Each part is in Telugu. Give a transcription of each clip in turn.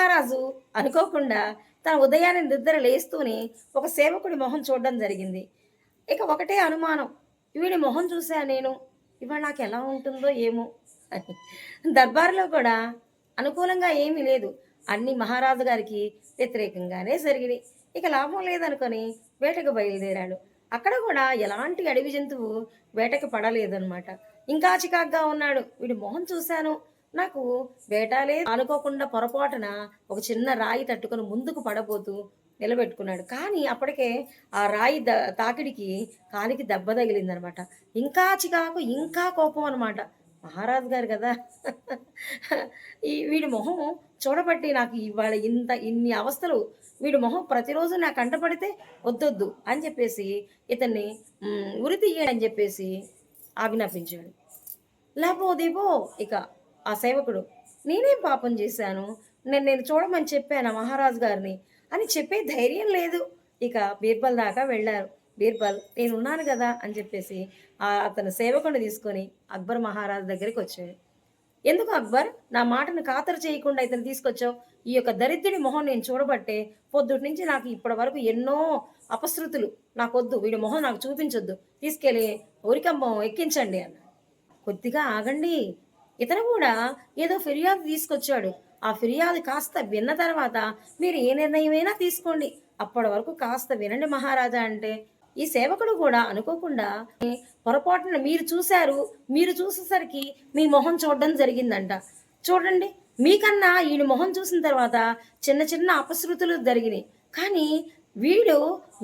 మహారాజు అనుకోకుండా తన ఉదయాన్ని నిద్ర లేస్తూనే ఒక సేవకుడి మొహం చూడడం జరిగింది. ఇక ఒకటే అనుమానం వీడి మొహం చూసా నేను? ఇవాళ నాకు ఎలా ఉంటుందో ఏమో? అని. దర్బార్లో కూడా అనుకూలంగా ఏమీ లేదు. అన్ని మహారాజు గారికి వ్యతిరేకంగానే జరిగినాయి. ఇక లాభం లేదనుకొని వేటకు బయలుదేరాడు. అక్కడ కూడా ఎలాంటి అడవి జంతువు వేటకు పడలేదన్నమాట. ఇంకా చికాగ్గా ఉన్నాడు. వీడి మొహం చూశాను. నాకు వేటాలే అనుకోకుండా పొరపాటున ఒక చిన్న రాయి తట్టుకొని ముందుకు పడబోతూ నిలబెట్టుకున్నాడు. కానీ అప్పటికే ఆ రాయి ద తాకిడికి కాలికి దెబ్బ తగిలిందనమాట. ఇంకా చికాకు ఇంకా కోపం అనమాట. మహారాజు గారు కదా. ఈ వీడి మొహం చూడబట్టి నాకు ఇవాళ ఇంత ఇన్ని అవస్థలు వీడి మొహం ప్రతిరోజు నాకు కంటపడితే వద్దొద్దు అని చెప్పేసి ఇతన్ని ఉరి తీయడని చెప్పేసి ఆజ్ఞాపించాడు. లేకపోదేవో ఇక ఆ సేవకుడు నేనేం పాపం చేశాను? నేను నేను చూడమని చెప్పాను మహారాజు గారిని. అని చెప్పే ధైర్యం లేదు. ఇక బీర్బల్ దాకా వెళ్ళారు. బీర్బల్ నేను ఉన్నాను కదా అని చెప్పేసి అతను సేవకుని తీసుకొని అక్బర్ మహారాజు దగ్గరికి వచ్చాడు. ఎందుకు అక్బర్? నా మాటను ఖాతరు చేయకుండా ఇతను తీసుకొచ్చావు? ఈ యొక్క దరిద్రుడి మొహం నేను చూడబట్టే పొద్దుటి నుంచి నాకు ఇప్పటి వరకు ఎన్నో అపశృతులు. నాకొద్దు వీడి మొహం నాకు చూపించొద్దు. తీసుకెళ్ళి ఊరికంబం ఎక్కించండి అన్నాడు. కొద్దిగా ఆగండి. ఇతను కూడా ఏదో ఫిర్యాదు తీసుకొచ్చాడు. ఆ ఫిర్యాదు కాస్త విన్న తర్వాత మీరు ఏ నిర్ణయమైనా తీసుకోండి. అప్పటి వరకు కాస్త వినండి మహారాజా అంటే. ఈ సేవకుడు కూడా అనుకోకుండా పొరపాటున మీరు చూశారు. మీరు చూసేసరికి మీ మొహం చూడడం జరిగిందంట. చూడండి మీకన్నా ఈయన మొహం చూసిన తర్వాత చిన్న చిన్న అపశృతులు జరిగినాయి. కానీ వీడు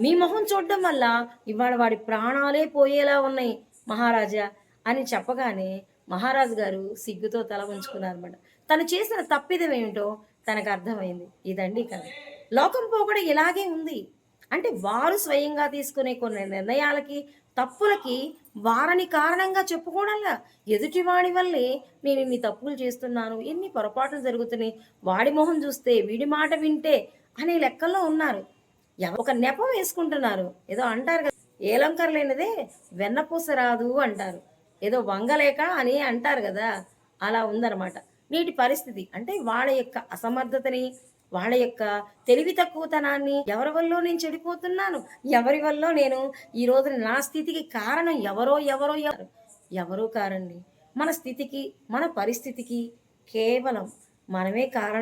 మీ మొహం చూడడం వల్ల ఇవాళ వాడి ప్రాణాలే పోయేలా ఉన్నాయి మహారాజా అని చెప్పగానే మహారాజు గారు సిగ్గుతో తల ఉంచుకున్నారన్నమాట తను చేసిన తప్పిదం ఏమిటో తనకు అర్థమైంది. ఇదండి కథ లోకం పోకడ ఇలాగే ఉంది. అంటే వారు స్వయంగా తీసుకునే కొన్ని నిర్ణయాలకి తప్పులకి వారని కారణంగా చెప్పుకోవడంలా? ఎదుటివాడి వల్లే నేను ఇన్ని తప్పులు చేస్తున్నాను ఎన్ని పొరపాట్లు జరుగుతున్నాయి వాడి మొహం చూస్తే వీడి మాట వింటే అనే లెక్కల్లో ఉన్నారు. ఒక నెపం వేసుకుంటున్నారు. ఏదో అంటారు కదా ఏలంకర లేనిదే వెన్నపూస రాదు అంటారు. ఏదో వంగలేక అని అంటారు కదా అలా ఉందన్నమాట. నీటి పరిస్థితి అంటే వాళ్ళ యొక్క అసమర్థతని వాళ్ళ యొక్క తెలివి తక్కువతనాన్ని ఎవరి వల్ల నేను చెడిపోతున్నాను? ఎవరి వల్ల నేను ఈ రోజున నా స్థితికి కారణం ఎవరో ఎవరో ఎవరు? ఎవరో కారండి. మన స్థితికి మన పరిస్థితికి కేవలం మనమే కారణం.